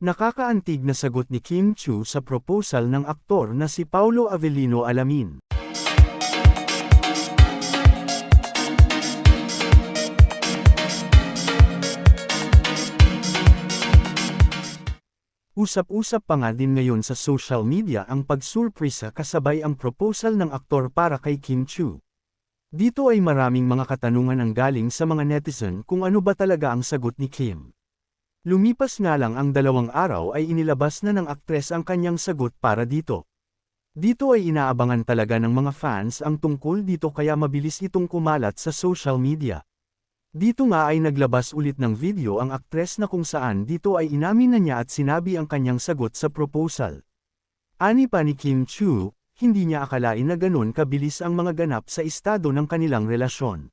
Nakakaantig na sagot ni Kim Chu sa proposal ng aktor na si Paulo Avellino Alamin. Usap-usap pa nga din ngayon sa social media ang pagsurpresa kasabay ang proposal ng aktor para kay Kim Chu. Dito ay maraming mga katanungan ang galing sa mga netizen kung ano ba talaga ang sagot ni Kim. Lumipas nga lang ang dalawang araw ay inilabas na ng aktres ang kanyang sagot para dito. Dito ay inaabangan talaga ng mga fans ang tungkol dito kaya mabilis itong kumalat sa social media. Dito nga ay naglabas ulit ng video ang aktres na kung saan dito ay inamin na niya at sinabi ang kanyang sagot sa proposal. Ani pa ni Kim Chu, hindi niya akalain na ganun kabilis ang mga ganap sa estado ng kanilang relasyon.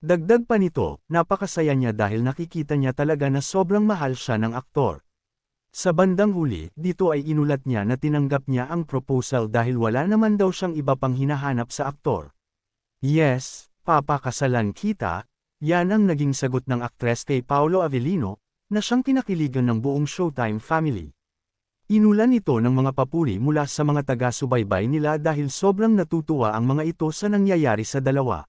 Dagdag pa nito, napakasaya niya dahil nakikita niya talaga na sobrang mahal siya ng aktor. Sa bandang huli, dito ay inulat niya na tinanggap niya ang proposal dahil wala naman daw siyang iba pang hinahanap sa aktor. Yes, papakasalan kita, yan ang naging sagot ng aktres kay Paolo Avellino, na siyang kinakiligan ng buong Showtime family. Inulan ito ng mga papuri mula sa mga taga-subaybay nila dahil sobrang natutuwa ang mga ito sa nangyayari sa dalawa.